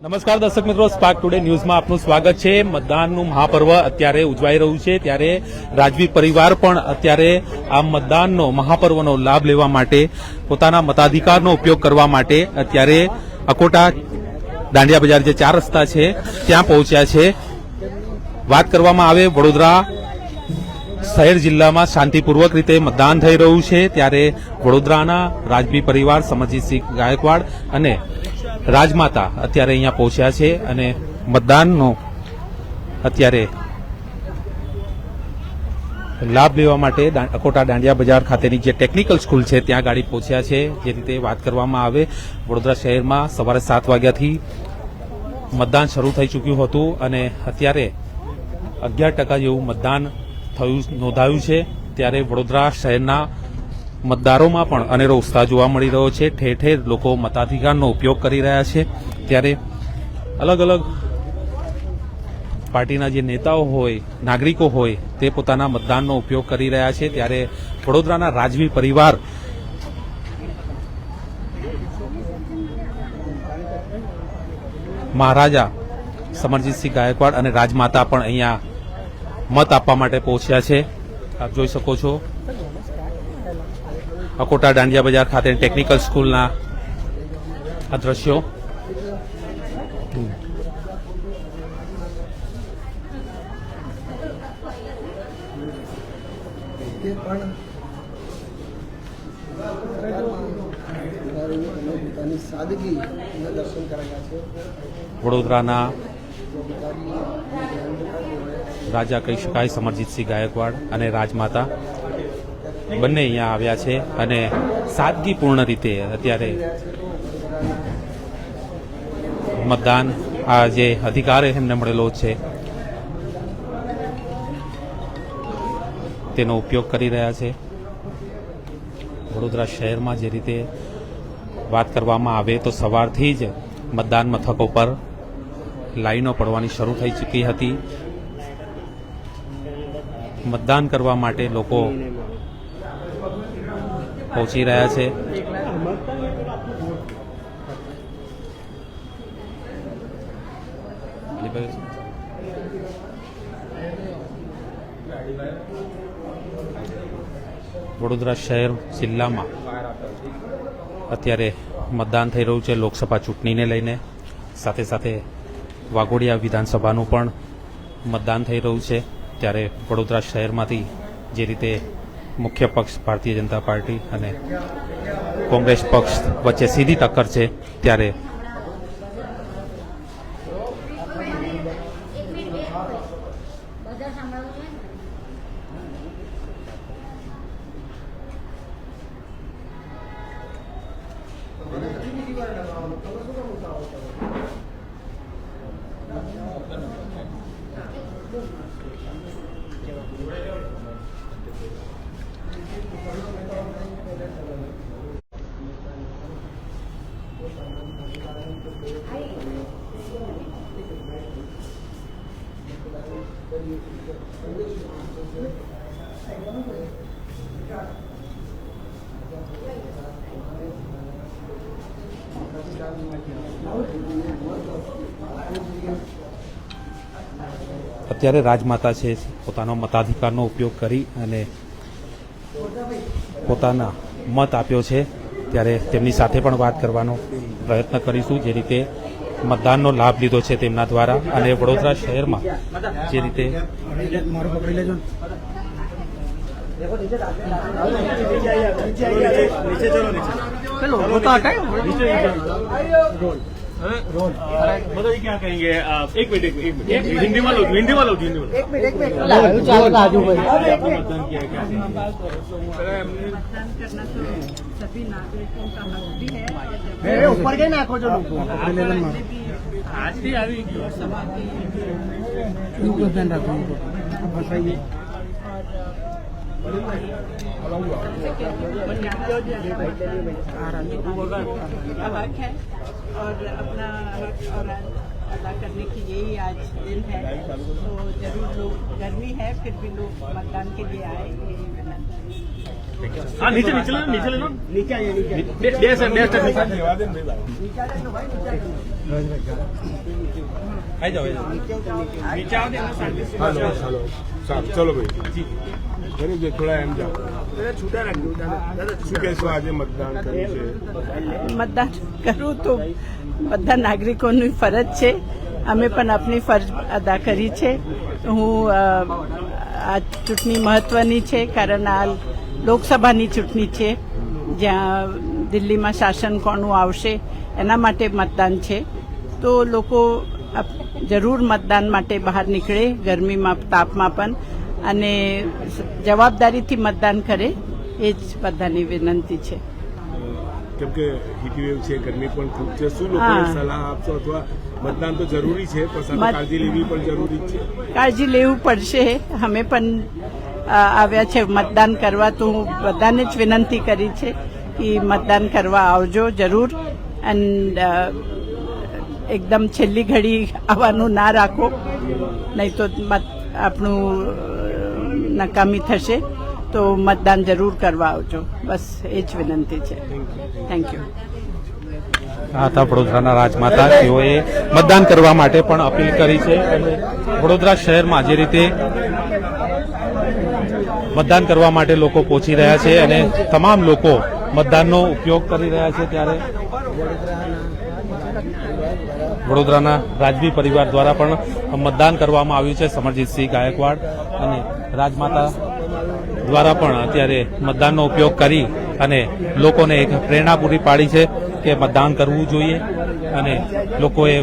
નમસ્કાર દર્શક મિત્રો સ્પાર્ક ટુડે ન્યૂઝમાં આપનું સ્વાગત છે. મતદાનનું મહાપર્વ અત્યારે ઉજવાઈ રહ્યું છે. ત્યારે રાજવી પરિવાર પણ અત્યારે આ મતદાનનો, મહાપર્વનો લાભ લેવા માટે, પોતાના મતાધિકારનો ઉપયોગ કરવા માટે અત્યારે અકોટા દાંડિયા બજાર જે ચાર રસ્તા છે, ત્યાં પહોંચ્યા છે. વાત કરવામાં આવે, વડોદરા શહેર જિલ્લામાં શાંતિપૂર્વક રીતે મતદાન થઈ રહ્યું છે. ત્યારે વડોદરાના રાજવી પરિવાર સમજીતસિંહ ગાયકવાડ અને રાજમાતા અત્યારે અહીંયા પહોંચ્યા છે અને મતદાનનો અત્યારે લાભ લેવા માટે અકોટા દાંડિયા બજાર ખાતેની જે ટેકનિકલ સ્કૂલ છે, ત્યાં ગાડી પહોંચ્યા છે. જે રીતે વાત કરવામાં આવે, વડોદરા શહેરમાં સવારે સાત વાગ્યાથી મતદાન શરૂ થઈ ચૂક્યું હતું અને અત્યારે અગિયાર ટકા જેવું મતદાન થયું, નોંધાયું છે. ત્યારે વડોદરા શહેરના મતદારોમાં પણ અનેરો ઉત્સાહ જોવા મળી રહ્યો છે. ઠેર ઠેર લોકો મતાધિકારનો ઉપયોગ કરી રહ્યા છે. ત્યારે અલગ અલગ પાર્ટીના જે નેતાઓ હોય, નાગરિકો હોય, તે પોતાના મતદાનનો ઉપયોગ કરી રહ્યા છે. ત્યારે વડોદરાના રાજવી પરિવાર મહારાજા સમરજીતસિંહ ગાયકવાડ અને રાજમાતા પણ અહીંયા મત આપવા માટે પહોંચ્યા છે. આપ જોઈ શકો છો. અકોટા દાંડિયા બજાર ખાતે ટેકનિકલ સ્કૂલના આ દ્રશ્યો. વડોદરાના રાજા કહી શકાય, સમરજીતસિંહ ગાયકવાડ અને રાજમાતા બંને અહીંયા આવ્યા છે અને સાદગીપૂર્ણ રીતે અત્યારે મતદાન આ જે અધિકાર એમને મળેલો છે, તેનો ઉપયોગ કરી રહ્યા છે. વડોદરા શહેરમાં જે રીતે વાત કરવામાં આવે તો સવારથી જ મતદાન મથકો પર લાઈનો પડવાની શરૂ થઈ ચૂકી હતી. મતદાન કરવા માટે લોકો પહોંચી રહ્યા છે. વડોદરા શહેર જિલ્લામાં અત્યારે મતદાન થઈ રહ્યું છે. લોકસભા ચૂંટણીને લઈને સાથે સાથે વાઘોડિયા વિધાનસભાનું પણ મતદાન થઈ રહ્યું છે. ત્યારે વડોદરા શહેરમાંથી જે રીતે મુખ્ય પક્ષ ભારતીય જનતા પાર્ટી અને કોંગ્રેસ પક્ષ વચ્ચે સીધી ટક્કર છે ત્યારે Thank સાંભળવું અત્યારે રાજમાતા છે પોતાનો મતાધિકારનો ઉપયોગ કરી અને પોતાના મત આપ્યો છે. ત્યારે તેમની સાથે પણ વાત કરવાનો પ્રયત્ન કરીશું. જે રીતે મતદાનનો લાભ લીધો છે તેમના દ્વારા અને વડોદરા શહેરમાં જે રીતે પકડી લેજો પેલો રોતા बताइए क्या कहेंगे आप एक मिनट एक मिनट एक मिनट हिंदी वालों हिंदी वालों हिंदी वालों એક મિનિટ એક મિનિટ ચાલો રાજુભાઈ आपने मतदान किया क्या कहेंगे मतदान करना तो सभी नागरिकों का हक भी है એ ઉપર કઈ નાખો છો લોકો हमने भी आज भी आ रही लोकसभा की એવું ધ્યાન રાખો ફસાઈએ का हक है और अपना हक और अदा करने की यही आज दिन है तो जरूर लोग गर्मी है फिर भी लोग मतदान के लिए आए यही હા નીચે નીચે લેનો નીચે લેનો નીચે બે બે સાહેબ બે સ્ટેપ નીચે લેવા દે ભાઈ આવી જાઓ નીચે આવો હાલો હાલો સાહેબ ચલો ભાઈ. કરી મતદાન કરવું તો બધા નાગરિકોની ફરજ છે. અમે પણ આપની ફરજ અદા કરી છે. હું આ ચૂંટણી મહત્વની છે કારણ આ લોકસભાની ચૂંટણી છે જ્યાં દિલ્હીમાં શાસન કોનું આવશે એના માટે મતદાન છે. તો લોકો જરૂર મતદાન માટે બહાર નીકળે ગરમીમાં તાપમાં પણ અને જવાબદારીથી મતદાન કરે એ જ બધાની વિનંતી છે. કેમ કે છે ગરમી પણ ખૂબ છે. શું લોકોને સલાહ આપશો અથવા મતદાન તો જરૂરી છે પણ કાળજી લેવી પણ જરૂરી છે? કાળજી લેવું પડશે. અમે પણ આવ્યા છે મતદાન કરવા, તો હું બધાને જ વિનંતી કરી છે કે મતદાન કરવા આવજો જરૂર. એન્ડ એકદમ છેલ્લી ઘડી આવવાનું ના રાખો. નહીં તો આપણું નકામી થશે. તો મતદાન જરૂર કરવા આવજો. બસ એ જ વિનંતી છે. થેન્ક યુ હતા વડોદરાના રાજમાતા. તેઓએ મતદાન કરવા માટે પણ અપીલ કરી છે. અને વડોદરા શહેરમાં જે રીતે મતદાન કરવા માટે લોકો પહોંચી રહ્યા છે અને તમામ લોકો મતદાનનો ઉપયોગ કરી રહ્યા છે ત્યારે વડોદરાના રાજવી પરિવાર દ્વારા પણ મતદાન કરવામાં આવ્યું છે. સમરજીતસિંહ ગાયકવાડ અને રાજમાતા દ્વારા પણ અત્યારે મતદાનનો ઉપયોગ કરી અને લોકોને એક પ્રેરણા પૂરી પાડી છે કે મતદાન કરવું જોઈએ અને લોકોએ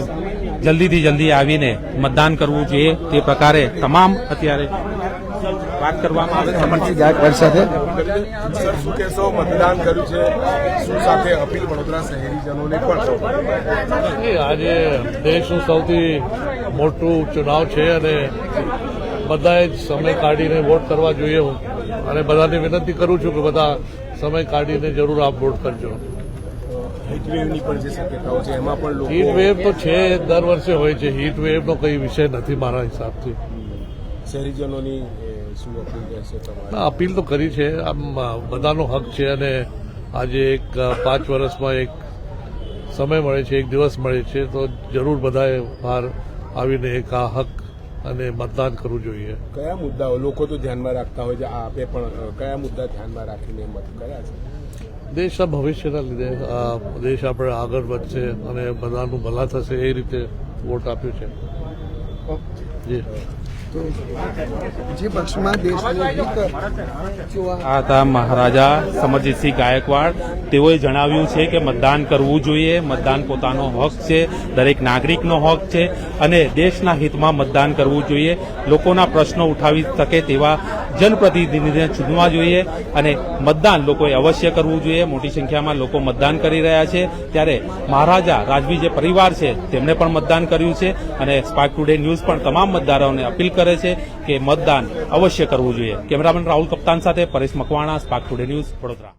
જલ્દીથી જલ્દી આવીને મતદાન કરવું જોઈએ. તે પ્રકારે તમામ અત્યારે વાત કરવામાં આવે છે. સર શું કહેશો? મતદાન કર્યું છે. શું સાથે અપીલ વડોદરા શહેરીજનોને પણ? આજે દેશનું સૌથી મોટું ચુનાવ છે અને બધાએ જ સમય કાઢીને વોટ કરવા જોઈએ હું. અને બધાને વિનંતી કરું છું કે બધા સમય કાઢીને જરૂર આપ વોટ કરજો. હીટવેવની પણ જે શક્યતાઓ છે એમાં પણ લોકો હીટ વેવ તો છે દર વર્ષે હોય છે. હીટ વેવનો કંઈ વિષય નથી મારા હિસાબથી. શહેરીજનોની શું અપીલ રહેશે તમારી? અપીલ તો કરી છે. આમ બધાનો હક છે અને આજે એક પાંચ વર્ષમાં એક સમય મળે છે એક દિવસ મળે છે તો જરૂર બધાએ બહાર આવીને એક આ હક અને મતદાન કરવું જોઈએ. કયા મુદ્દાઓ? લોકો તો ધ્યાનમાં રાખતા હોય છે આ આપે પણ કયા મુદ્દા ધ્યાનમાં રાખીને મત કર્યા છે? દેશના ભવિષ્યના લીધે દેશ આપણે આગળ વધશે અને બધાનું ભલા થશે એ રીતે વોટ આપ્યો છે. જી. જે પક્ષમાં દેશનું આ હતા મહારાજા સમરજીતસિંહ ગાયકવાડ. તેઓએ જણાવ્યું છે કે મતદાન કરવું જોઈએ. મતદાન પોતાનો હક છે. દરેક નાગરિકનો હક છે. અને દેશના હિતમાં મતદાન કરવું જોઈએ. લોકોના પ્રશ્નો ઉઠાવી શકે તેવા જનપ્રતિનિધિને ચૂંટવા જોઈએ અને મતદાન લોકોએ અવશ્ય કરવું જોઈએ. મોટી સંખ્યામાં લોકો મતદાન કરી રહ્યા છે. ત્યારે મહારાજા રાજવી જે પરિવાર છે તેમણે પણ મતદાન કર્યું છે અને સ્પાર્ક ટુડે ન્યૂઝ પણ તમામ મતદારોને અપીલ કરે છે કે મતદાન અવશ્ય કરવું જોઈએ. કેમેરામેન રાહુલ કપ્તાન સાથે Paresh Makwana, Spark Today News Vadodara.